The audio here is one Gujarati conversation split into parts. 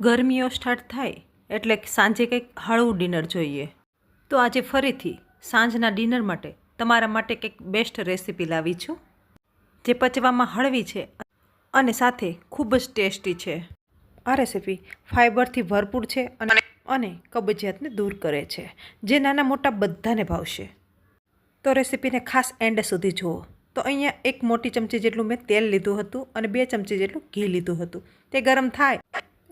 ગરમીઓ સ્ટાર્ટ થાય એટલે સાંજે કંઈક હળવું ડિનર જોઈએ. તો આજે ફરીથી સાંજના ડિનર માટે તમારા માટે કંઈક બેસ્ટ રેસીપી લાવી છું, જે પચવામાં હળવી છે અને સાથે ખૂબ જ ટેસ્ટી છે. આ રેસીપી ફાઇબરથી ભરપૂર છે અને અને કબજિયાતને દૂર કરે છે, જે નાના મોટા બધાને ભાવશે. તો રેસીપીને ખાસ એન્ડ સુધી જુઓ. તો અહીંયા એક મોટી ચમચી જેટલું મેં તેલ લીધું હતું અને બે ચમચી જેટલું ઘી લીધું હતું. તે ગરમ થાય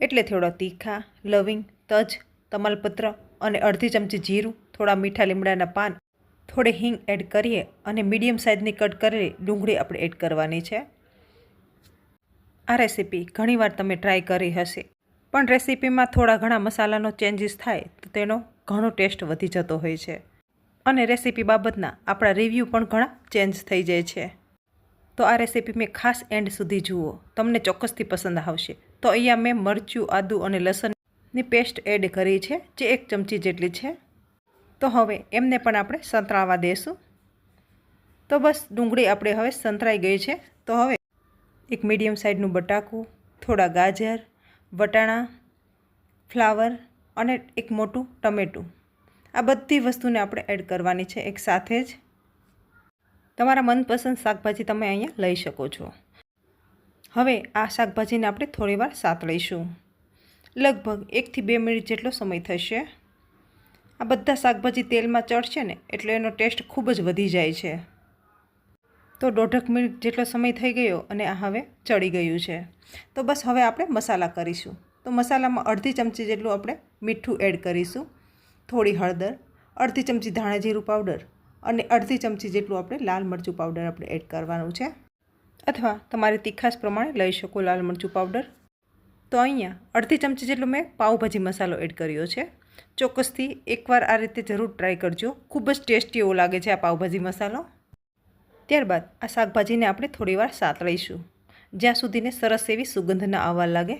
એટલે થોડા તીખા, લવિંગ, તજ, તમાલપત્ર અને અડધી ચમચી જીરું, થોડા મીઠા લીમડાના પાન, થોડે હિંગ એડ કરીએ અને મીડિયમ સાઇઝની કટ કરેલી ડુંગળી આપણે એડ કરવાની છે. આ રેસીપી ઘણીવાર તમે ટ્રાય કરી હશે, પણ રેસીપીમાં થોડા ઘણા મસાલાનો ચેન્જીસ થાય તો તેનો ઘણો ટેસ્ટ વધી જતો હોય છે. અને રેસીપી બાબતના આપણા રિવ્યૂ પણ ઘણા ચેન્જ થઈ જાય છે. તો આ રેસીપી મેં ખાસ એન્ડ સુધી જુઓ, તમને ચોક્કસથી પસંદ આવશે. તો અહીંયા મેં મરચું, આદું અને લસણની પેસ્ટ એડ કરી છે, જે એક ચમચી જેટલી છે. તો હવે એમને પણ આપણે સંતરાવા દઈશું તો બસ ડુંગળી આપણે હવે સંતરાઈ ગઈ છે. તો હવે એક મીડિયમ સાઇઝનું બટાકું, થોડા ગાજર, વટાણા, ફ્લાવર અને એક મોટું ટમેટું. આ બધી વસ્તુને આપણે એડ કરવાની છે એક સાથે જ. તમારા મનપસંદ શાકભાજી તમે અહીંયા લઈ શકો છો. હવે આ શાકભાજીને આપણે થોડીવાર સાતળીશું લગભગ એકથી બે મિનિટ જેટલો સમય થશે. આ બધા શાકભાજી તેલમાં ચડશે ને એટલે એનો ટેસ્ટ ખૂબ જ વધી જાય છે. તો દોઢક મિનિટ જેટલો સમય થઈ ગયો અને આ હવે ચડી ગયું છે. તો બસ હવે આપણે મસાલા કરીશું. તો મસાલામાં અડધી ચમચી જેટલું આપણે મીઠું એડ કરીશું. થોડી હળદર, અડધી ચમચી ધાણા જીરું પાવડર અને અડધી ચમચી જેટલું આપણે લાલ મરચું પાવડર આપણે એડ કરવાનું છે. અથવા તમારી તીખાશ પ્રમાણે લઈ શકો લાલ મરચું પાવડર તો અહીંયા અડધી ચમચી જેટલો મેં પાઉંભાજી મસાલો એડ કર્યો છે. ચોક્કસથી એકવાર આ રીતે જરૂર ટ્રાય કરજો. ખૂબ જ ટેસ્ટી એવો લાગે છે આ પાઉંભાજી મસાલો. ત્યારબાદ આ શાકભાજીને આપણે થોડીવાર સાતળીશું જ્યાં સુધીને સરસ એવી સુગંધ ન આવવા લાગે.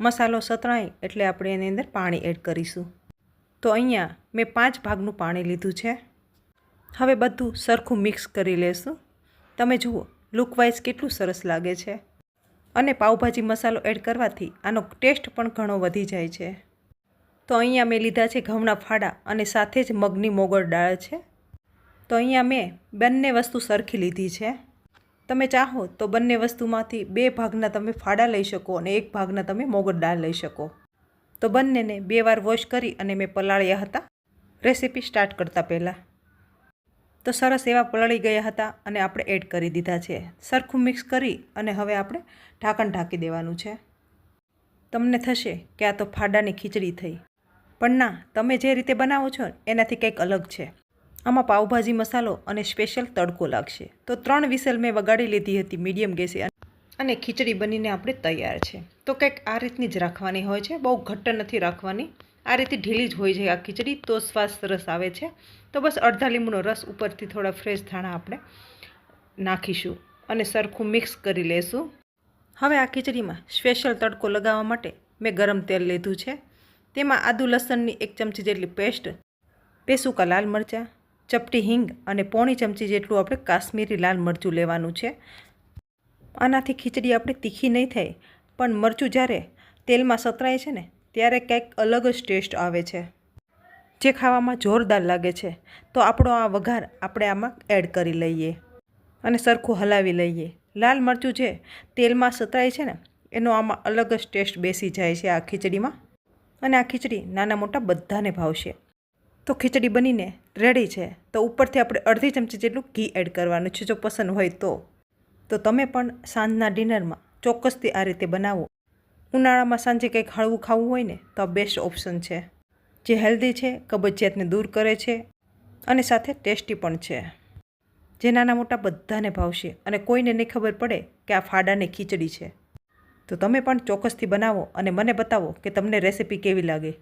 મસાલો સતળાય એટલે આપણે એની અંદર પાણી એડ કરીશું. તો અહીંયા મેં પાંચ ભાગનું પાણી લીધું છે. હવે બધું સરખું મિક્સ કરી લેશું. તમે જુઓ લુકવાઇઝ કેટલું સરસ લાગે છે? અને પાઉભાજી મસાલો એડ કરવાથી આનો ટેસ્ટ પણ ઘણો વધી જાય છે. તો અહીંયા મેં લીધા છે ઘઉંના ફાડા અને સાથે જ મગની મોગર દાળ છે. તો અહીંયા મેં બંને વસ્તુ સરખી લીધી છે. તમે ચાહો તો બંને વસ્તુમાંથી બે ભાગના તમે ફાડા લઈ શકો અને એક ભાગના તમે મોગર દાળ લઈ શકો. તો બંનેને બે વાર વોશ કરી અને મેં પલાળ્યા હતા. રેસીપી સ્ટાર્ટ કરતાં પહેલાં. તો સરસ એવા પલળી ગયા હતા અને આપણે એડ કરી દીધા છે. સરખું મિક્સ કરી અને હવે આપણે ઢાંકણ ઢાંકી દેવાનું છે. તમને થશે કે આ તો ફાડાની ખીચડી થઈ. પણ ના, તમે જે રીતે બનાવો છો એનાથી કંઈક અલગ છે. આમાં પાઉભાજી મસાલો અને સ્પેશિયલ તડકો લાગશે. તો ત્રણ વિસલ મેં વગાડી લીધી હતી મીડિયમ ગેસે અને ખીચડી બનીને આપણે તૈયાર છે. તો કંઈક આ રીતની જ રાખવાની હોય છે. બહુ ઘટ્ટ નથી રાખવાની. આ રીતે ઢીલી જ હોય છે, આ ખીચડી તો શ્વાસ સરસ આવે છે. તો બસ અડધા લીંબુનો રસ ઉપરથી થોડા ફ્રેશ ધાણા આપણે નાખીશું અને સરખું મિક્સ કરી લેશું. હવે આ ખીચડીમાં સ્પેશિયલ તડકો લગાવવા માટે મેં ગરમ તેલ લીધું છે. તેમાં આદુ લસણની એક ચમચી જેટલી પેસ્ટ, બે સૂકા લાલ મરચાં, ચપટી હિંગ અને પોણી ચમચી જેટલું આપણે કાશ્મીરી લાલ મરચું લેવાનું છે. આનાથી ખીચડી આપણે તીખી નહીં થાય, પણ મરચું જ્યારે તેલમાં સતરાય છે ને ત્યારે કંઈક અલગ જ ટેસ્ટ આવે છે. જે ખાવામાં જોરદાર લાગે છે. તો આપણો આ વઘાર આપણે આમાં એડ કરી લઈએ. અને સરખું હલાવી લઈએ. લાલ મરચું છે તેલમાં સતરાય છે ને, એનો આમાં અલગ જ ટેસ્ટ બેસી જાય છે આ ખીચડીમાં. અને આ ખીચડી નાના મોટા બધાને ભાવશે. તો ખીચડી બનીને રેડી છે. તો ઉપરથી આપણે અડધી ચમચી જેટલું ઘી એડ કરવાનું છે, જો પસંદ હોય તો. તો તમે પણ સાંજના ડિનરમાં ચોક્કસથી આ રીતે બનાવો. ઉનાળામાં સાંજે કંઈક હળવું ખાવું હોય ને, તો આ બેસ્ટ ઓપ્શન છે. જે હેલ્ધી છે, કબજિયાતને દૂર કરે છે અને સાથે ટેસ્ટી પણ છે. જે નાના મોટા બધાને ભાવશે અને કોઈને નહીં ખબર પડે કે આ ફાડાની ખીચડી છે. તો તમે પણ ચોક્કસથી બનાવો અને મને બતાવો કે તમને રેસીપી કેવી લાગે.